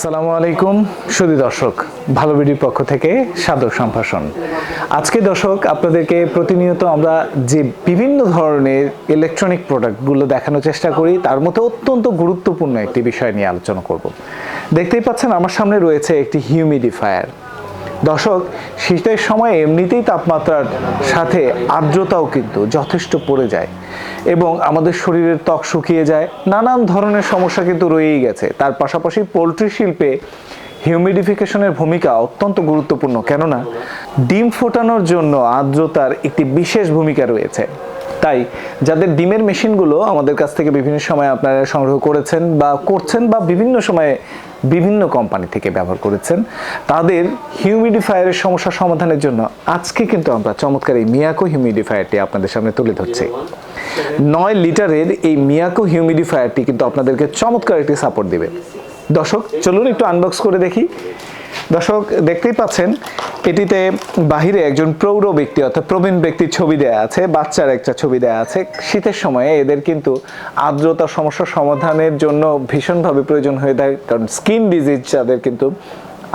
আসসালামু আলাইকুম সুদী দর্শক। ভালো বিডির পক্ষ থেকে সাদর সম্ভাষণ। আজকে দর্শক, আপনাদেরকে প্রতিনিয়ত আমরা যে বিভিন্ন ধরনের ইলেকট্রনিক প্রোডাক্টগুলো দেখানোর চেষ্টা করি, তার মধ্যে অত্যন্ত গুরুত্বপূর্ণ একটি বিষয় নিয়ে আলোচনা করব। দেখতেই পাচ্ছেন, আমার সামনে রয়েছে একটি হিউমিডিফায়ার দর্শক, শীতের সময় এমনিতেই তাপমাত্রার সাথে আর্দ্রতাও কিন্তু যথেষ্ট পড়ে যায়। এবং আমাদের শরীরের ত্বক শুকিয়ে যায়। নানান ধরনের সমস্যা কিন্তু রয়েই গেছে। তার পাশাপাশি পোলট্রি শিল্পে হিউমিডিফিকেশনের ভূমিকা অত্যন্ত গুরুত্বপূর্ণ। কেননা, ডিম ফোটানোর জন্য আর্দ্রতার একটি বিশেষ ভূমিকা রয়েছে। তাই যাদের ডিমের মেশিনগুলো আমাদের কাছ থেকে বিভিন্ন সময় আপনারা সংগ্রহ করেছেন বা করছেন বা বিভিন্ন সময়ে বিভিন্ন কোম্পানি থেকে ব্যবহার করেছেন, তাদের হিউমিডিফায়ারের সমস্যা সমাধানের জন্য আজকে কিন্তু আমরা চমৎকার এই মিয়াকো হিউমিডিফায়ারটি আপনাদের সামনে তুলে ধরছি। নয় লিটারের এই মিয়াকো হিউমিডিফায়ারটি কিন্তু আপনাদেরকে চমৎকার একটি সাপোর্ট দিবে। দর্শক, চলুন একটু আনবক্স করে দেখি। দর্শক, দেখতেই পাচ্ছেন, এটিতে বাহিরে একজন প্রৌঢ় ব্যক্তি অর্থাৎ প্রবীণ ব্যক্তির ছবি দেয়া আছে, বাচ্চার একটা ছবি দেয়া আছে। শীতের সময়ে এদের কিন্তু আর্দ্রতা সমস্যা সমাধানের জন্য ভীষণভাবে প্রয়োজন হয়ে থাকে কারণ স্কিন ডিজিজ যাদের কিন্তু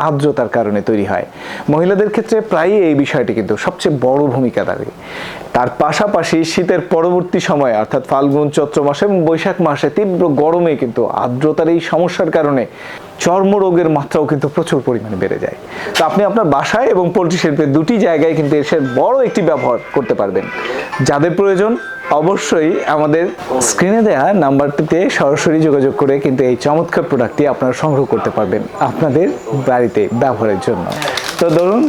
আর্দ্রতার কারণে তৈরি হয়। মহিলাদের ক্ষেত্রে প্রায়ই এই বিষয়টি কিন্তু সবচেয়ে বড় ভূমিকা রাখে তার পাশাপাশি শীতের পরবর্তী সময়ে, অর্থাৎ ফাল্গুন, চৈত্র মাসে এবং বৈশাখ মাসে তীব্র গরমে কিন্তু আর্দ্রতার এই সমস্যার কারণে চর্মরোগের মাত্রাও কিন্তু প্রচুর পরিমাণে বেড়ে যায়। তো আপনি আপনার বাসায় এবং পোলট্রি শিল্পের দুটি জায়গায় কিন্তু এসে বড় একটি ব্যবহার করতে পারবেন। যাদের প্রয়োজন অবশ্যই আমাদের স্ক্রিনে দেওয়া নাম্বারটিতে সরাসরি যোগাযোগ করে কিন্তু এই চমৎকার প্রোডাক্টটি আপনারা সংগ্রহ করতে পারবেন আপনাদের বাড়িতে ব্যবহারের জন্য। তো ধরুন,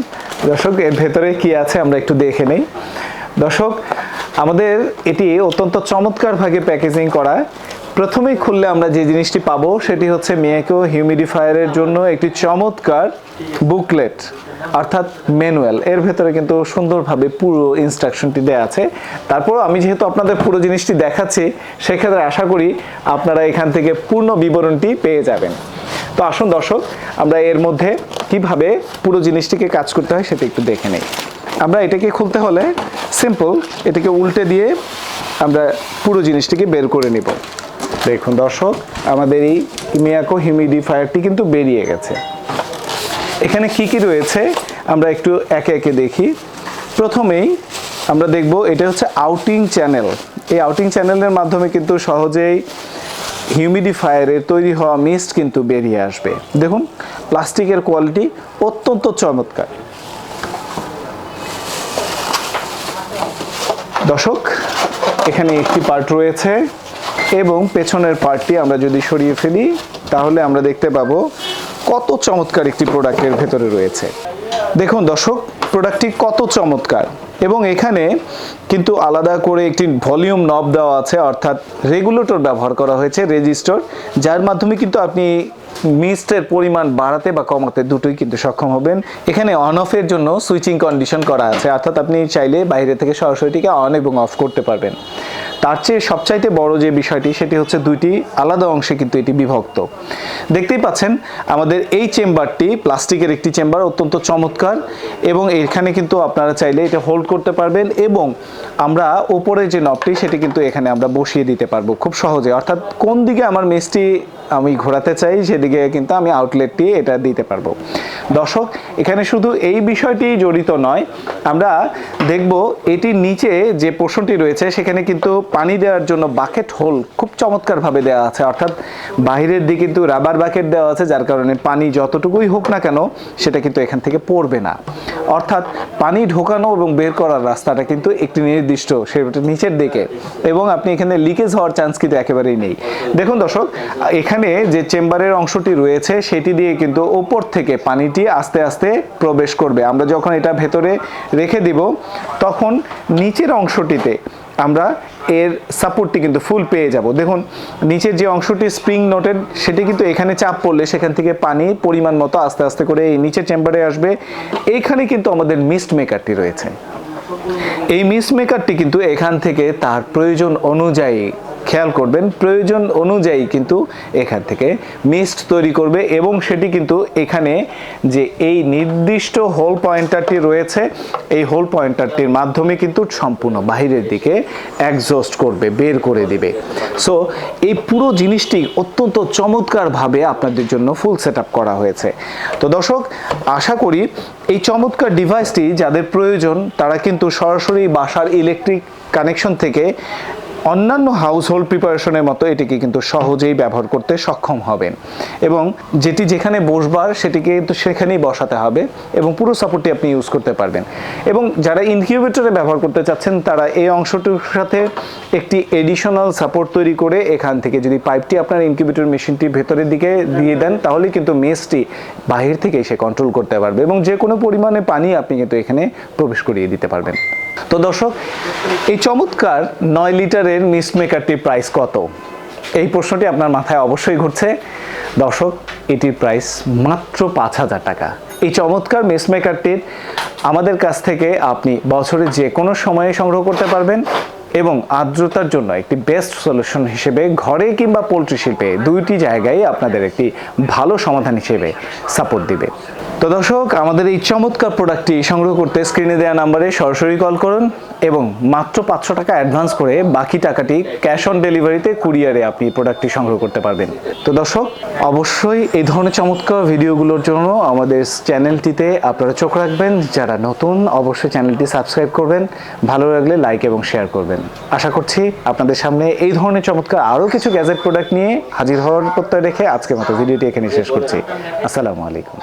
দর্শক, এর ভেতরে কি আছে আমরা একটু দেখে নেই। দর্শক, আমাদের এটি অত্যন্ত চমৎকার ভাগে প্যাকেজিং করা। প্রথমেই খুললে আমরা যে জিনিসটি পাবো সেটি হচ্ছে মিয়াকো হিউমিডিফায়ারের জন্য একটি চমৎকার বুকলেট, অর্থাৎ ম্যানুয়াল। এর ভেতরে কিন্তু সুন্দরভাবে পুরো ইনস্ট্রাকশনটি দেওয়া আছে। তারপর আমি যেহেতু আপনাদের পুরো জিনিসটি দেখাচ্ছি, সেক্ষেত্রে আশা করি আপনারা এখান থেকে পূর্ণ বিবরণটি পেয়ে যাবেন। তো আসুন দর্শক, আমরা এর মধ্যে কীভাবে পুরো জিনিসটিকে কাজ করতে হয় সেটা একটু দেখে নেই। আমরা এটাকে খুলতে হলে সিম্পল এটাকে উল্টে দিয়ে আমরা পুরো জিনিসটিকে বের করে নিব। দেখুন দর্শক, আমাদের এই মিয়াকো হিউমিডিফায়ারটি কিন্তু বেরিয়ে গেছে। এখানে কি কি রয়েছে, আমরা একটু একে একে দেখি। প্রথমেই আমরা দেখব এটা হচ্ছে আউটিং চ্যানেল এই আউটিং চ্যানেলের মাধ্যমে কিন্তু সহজেই হিউমিডিফায়ারের তৈরি হওয়া মিস্ট কিন্তু বেরিয়ে আসবে। দেখুন, প্লাস্টিকের কোয়ালিটি অত্যন্ত চমৎকার। দর্শক, এখানে একটি পার্ট রয়েছে এবং পেছনের পার্টটি আমরা যদি সরিয়ে ফেলি, তাহলে আমরা দেখতে পাবো কত চমৎকার একটি প্রোডাক্টের ভেতরে রয়েছে? দেখুন দর্শক প্রোডাক্টটি কত চমৎকার। এবং এখানে কিন্তু আলাদা করে একটি ভলিউম নব দেওয়া আছে, অর্থাৎ রেগুলেটর ব্যবহার করা হয়েছে রেজিস্টর যার মাধ্যমে কিন্তু আপনি মিস্টের পরিমাণ বাড়াতে বা কমাতে দুটোই কিন্তু সক্ষম হবেন। এখানে অন অফের জন্য সুইচিং কন্ডিশন করা আছে। অর্থাৎ আপনি চাইলে বাইরে থেকে সরাসরি এটিকে অন এবং অফ করতে পারবেন। তার চেয়ে সবচাইতে বড় যে বিষয়টি, সেটি হচ্ছে দুইটি আলাদা অংশে কিন্তু এটি বিভক্ত। দেখতেই পাচ্ছেন, আমাদের এই চেম্বারটি প্লাস্টিকের একটি চেম্বার, অত্যন্ত চমৎকার এবং এখানে কিন্তু আপনারা চাইলে এটা হোল্ড করতে পারবেন এবং আমরা ওপরে যে নবটি সেটি কিন্তু এখানে আমরা বসিয়ে দিতে পারব খুব সহজে। অর্থাৎ কোন দিকে আমার মেসটি আমি ঘোরাতে চাই, সেদিকে কিন্তু আমি আউটলেটটি এটা দিতে পারব। দর্শক, এখানে শুধু এই বিষয়টি জড়িত নয়, আমরা দেখব এটির নিচে যে পোষণটি রয়েছে, সেখানে কিন্তু পানি দেওয়ার জন্য বাকেট হোল খুব চমৎকারভাবে দেওয়া আছে। অর্থাৎ বাইরের দিকে কিন্তু রাবার বাকেট দেওয়া আছে, যার কারণে পানি যতটুকুই হোক না কেন, সেটা কিন্তু এখান থেকে পড়বে না। অর্থাৎ পানি ঢোকানো এবং বের করার রাস্তাটা কিন্তু একটি নির্দিষ্ট, সেটা নিচের দিকে। এবং আপনি এখানে লিকেজ হওয়ার চান্স কিন্তু একেবারেই নেই। দেখুন দর্শক, এখানে যে চেম্বারের অংশটি রয়েছে, সেটি দিয়ে কিন্তু ওপর থেকে পানিটি আস্তে আস্তে প্রবেশ করবে। আমরা যখন এটা ভেতরে রেখে দিব, তখন নিচের অংশটিতে আমরা এর সাপোর্টটি কিন্তু ফুল পেয়ে যাব। দেখুন, নিচের যে অংশটি স্প্রিং নোটেড সেটি কিন্তু এখানে চাপ পড়লে সেখান থেকে পানি পরিমাণ মতো আস্তে আস্তে করে এই নিচের চেম্বারে আসবে। এইখানে কিন্তু আমাদের মিস্ট মেকারটি রয়েছে। এই মিস মেকারটি কিন্তু এখান থেকে তার প্রয়োজন অনুযায়ী খেয়াল করবেন প্রয়োজন অনুযায়ী কিন্তু এখান থেকে মিস্ট তৈরি করবে এবং সেটি কিন্তু এখানে যে এই নির্দিষ্ট হোল পয়েন্টারটি রয়েছে, এই হোল পয়েন্টারটির মাধ্যমে কিন্তু সম্পূর্ণ বাহিরের দিকে একজস্ট করবে, বের করে দিবে। সো এই পুরো জিনিসটি অত্যন্ত চমৎকারভাবে আপনাদের জন্য ফুল সেট করা হয়েছে। তো দর্শক, আশা করি এই চমৎকার ডিভাইসটি যাদের প্রয়োজন, তারা কিন্তু সরাসরি বাসার ইলেকট্রিক কানেকশন থেকে অন্যান্য হাউস হোল্ড প্রিপারেশনের মতো এটিকে কিন্তু সহজেই ব্যবহার করতে সক্ষম হবেন। এবং যেটি যেখানে বসবার, সেটিকে কিন্তু সেখানেই বসাতে হবে এবং পুরো সাপোর্টটি আপনি ইউজ করতে পারবেন। এবং যারা ইনকিউবেটরে ব্যবহার করতে চাচ্ছেন, তারা এই অংশটির সাথে একটি এডিশনাল সাপোর্ট তৈরি করে এখান থেকে যদি পাইপটি আপনার ইনকিউবেটর মেশিনটির ভেতরের দিকে দিয়ে দেন, তাহলে কিন্তু মেসটি বাহির থেকে এসে কন্ট্রোল করতে পারবে এবং যে কোনো পরিমাণে পানি আপনি কিন্তু এখানে প্রবেশ করিয়ে দিতে পারবেন। তো দর্শক, এই চমৎকার নয় লিটারের মিস্ট মেকারটির প্রাইস কত? এই প্রশ্নটি আপনার মাথায় অবশ্যই ঘুরছে। দর্শক, এটির প্রাইস মাত্র পাঁচ হাজার টাকা। এই চমৎকার মিস মেকারটির আমাদের কাছ থেকে আপনি বছরে যে কোনো সময়ে সংগ্রহ করতে পারবেন এবং আর্দ্রতার জন্য একটি বেস্ট সলিউশন হিসেবে ঘরে কিংবা পোলট্রি শিল্পে দুইটি জায়গায় আপনাদের একটি ভালো সমাধান হিসেবে সাপোর্ট দিবে। তো দর্শক, আমাদের এই চমৎকার প্রোডাক্টটি সংগ্রহ করতে স্ক্রিনে দেওয়া নাম্বারে সরাসরি কল করুন এবং মাত্র পাঁচশো টাকা অ্যাডভান্স করে বাকি টাকাটি ক্যাশ অন ডেলিভারিতে কুরিয়ারে আপনি প্রোডাক্টটি সংগ্রহ করতে পারবেন। তো দর্শক, অবশ্যই এই ধরনের চমৎকার ভিডিওগুলোর জন্য আমাদের চ্যানেলটিতে আপনারা চোখ রাখবেন। যারা নতুন, অবশ্যই চ্যানেলটি সাবস্ক্রাইব করবেন। ভালো লাগলে লাইক এবং শেয়ার করবেন। আশা করছি আপনাদের সামনে এই ধরনের চমৎকার আরও কিছু গ্যাজেট প্রোডাক্ট নিয়ে হাজির হওয়ার প্রত্যয় রেখে আজকের মতো ভিডিওটি এখানে শেষ করছি। আসসালামু আলাইকুম।